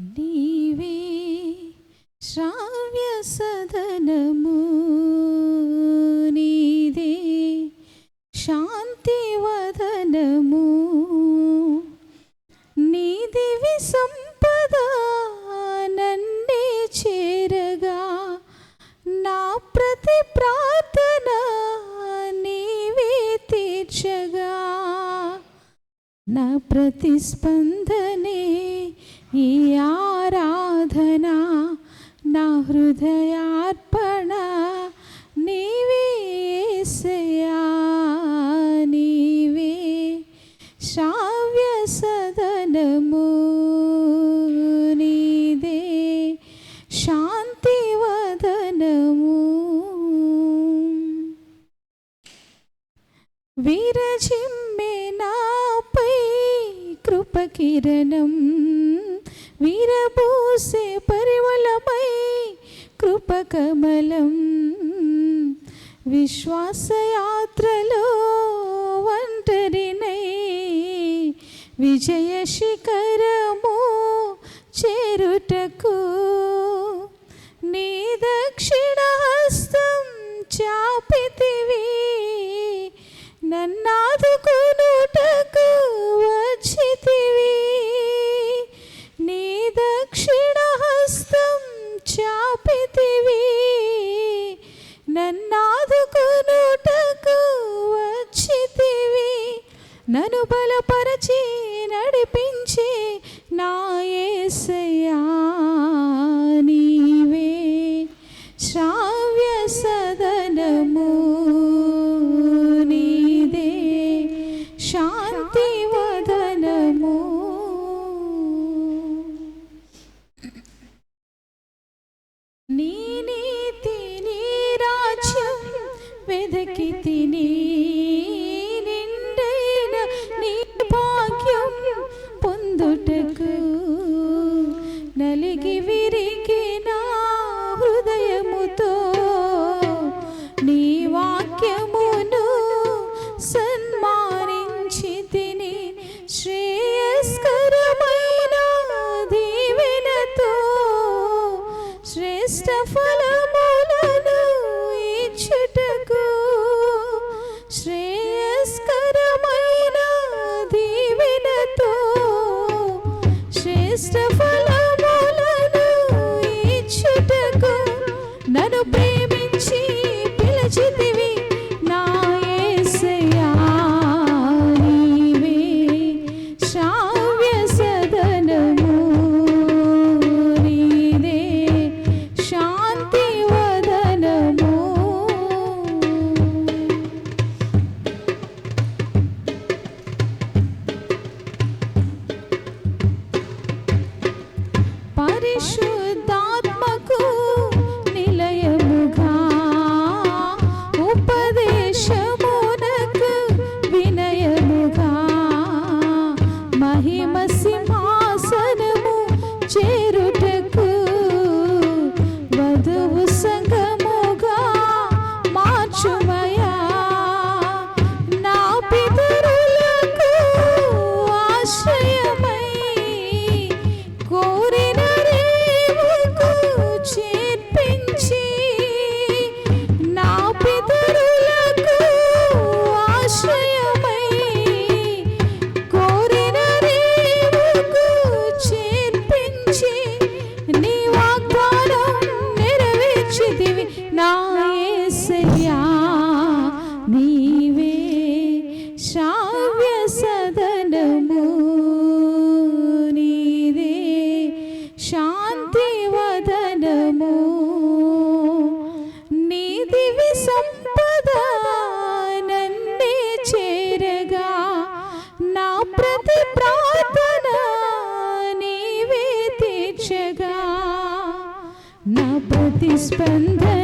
నీవే శ్రావ్య సదనము. నీదే శాంతి నీదివి సంపద నన్నే చేరగా. నా ప్రతి ప్రార్థన నీవే తీర్చగా. నా ఈ ఆరాధన నా హృదయార్పణ నీవేసయా నీవే శ్రావ్య సదనము. నీదే శాంతివదనము. వదనము నాపై కృపకిరణం వీరబూసే పరిమళమై కృపకమలం. విశ్వాసయాత్రలో ఒంటరినై విజయ శిఖరము చేరుటకు నీ దక్షిణహస్తం చాపితివి. నన్నాదుకు యేసయ్యా నీవే శ్రావ్య సదనము నీదే శాంతి వదనము నీ నీతి నీ రాజ్యం వెదకి తిని నిండైన నీ భాగ్యం పొందుటకు శ్రేష్ట ఫలములను ఇచ్చుటకు శ్రేయస్కరమైన దీవెనతో శ్రేష్ట sure. സ്മൃതിസ്പന്ദ